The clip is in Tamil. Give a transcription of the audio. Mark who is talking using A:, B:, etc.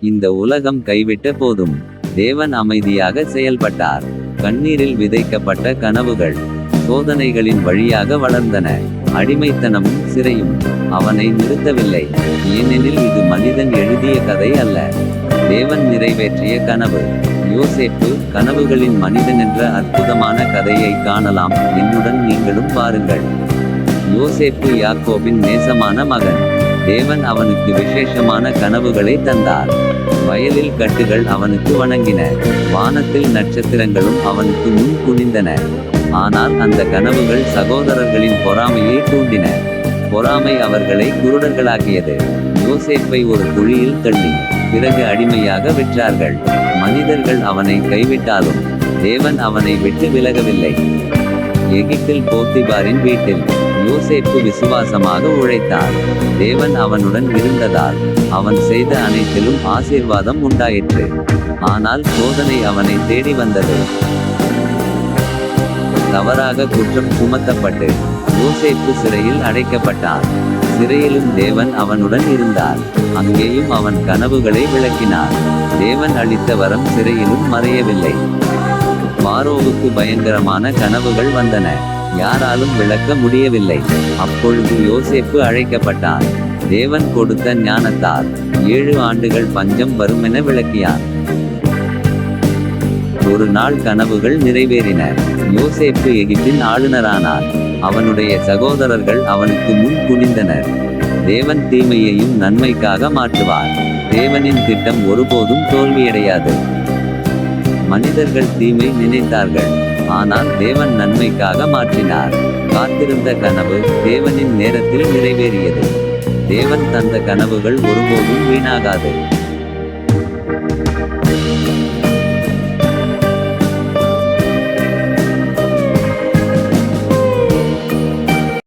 A: இந்த உலகம் கைவிட்ட போதும். தேவன் அமைதியாக செயல்பட்டார். கண்ணீரில் விதைக்கப்பட்ட கனவுகள் சோதனைகளின் வழியாக வளர்ந்தன. அடிமைத்தனமும் சிறையும் அவனை நிறுத்தவில்லை. ஏனெனில் இது மனிதன் எழுதிய கதை அல்ல. தேவன் நிறைவேற்றிய கனவு. யோசேப்பு கனவுகளின் மனிதன் என்ற அற்புதமான கதையை காணலாம். என்னுடன் நீங்களும் பாருங்கள் யோசேப்பு யாக்கோபின் நேசமான மகன். தேவன் அவனுக்கு விசேஷமான கனவுகளை தந்தார். வயலில் கட்டுகள் அவனுக்கு வணங்கின. வானத்தில் நட்சத்திரங்களும் அவனுக்கு முன் குனிந்தன. ஆனால் அந்த கனவுகள் சகோதரர்களின் பொறாமையை தூண்டின. பொறாமை அவர்களை குருடர்களாகியது யோசேப்பை ஒரு குழியில் தள்ளி பிறகு அடிமையாக விற்றார்கள் மனிதர்கள் அவனை கைவிட்டாலும் தேவன் அவனை விட்டு விலகவில்லை. எகிப்தில் போத்திபாரின் வீட்டில் யோசேப்பு விசுவாசமாக உழைத்தார். தேவன் அவனுடன் இருந்ததால் அவன் செய்த அனைத்திலும் ஆசீர்வாதம் உண்டாயிற்று. ஆனால் சோதனை அவனை தேடி வந்தது. தவறாக குற்றம் சுமத்தப்பட்டு யோசேப்பு சிறையில் அடைக்கப்பட்டான் சிறையிலும் தேவன் அவனுடன் இருந்தார். அங்கேயும் அவன் கனவுகளை விளக்கினார். தேவன் அளித்த வரம் சிறையிலும் மறையவில்லை. பாரோவுக்கு பயங்கரமான கனவுகள் வந்தன. யாராலும் விளக்க முடியவில்லை. அப்பொழுது யோசேப்பு அழைக்கப்பட்டார். தேவன் கொடுத்த ஞானத்தால் ஏழு ஆண்டுகள் பஞ்சம் வருமென விளக்கியார் ஒரு நாள் கனவுகள் நிறைவேறின. யோசேப்பு எகிப்தின் ஆளுநரானார். அவனுடைய சகோதரர்கள் அவனுக்கு முன் குனிந்தனர். தேவன் தீமையையும் நன்மைக்காக மாற்றுவார். தேவனின் திட்டம் ஒருபோதும் தோல்வியடையாது. மனிதர்கள் தீமை நினைத்தார்கள். ஆனால் தேவன் நன்மைக்காக மாற்றினார். காத்திருந்த கனவு தேவனின் நேரத்தில் நிறைவேறியது. தேவன் தந்த கனவுகள் ஒருபோதும் வீணாகாது.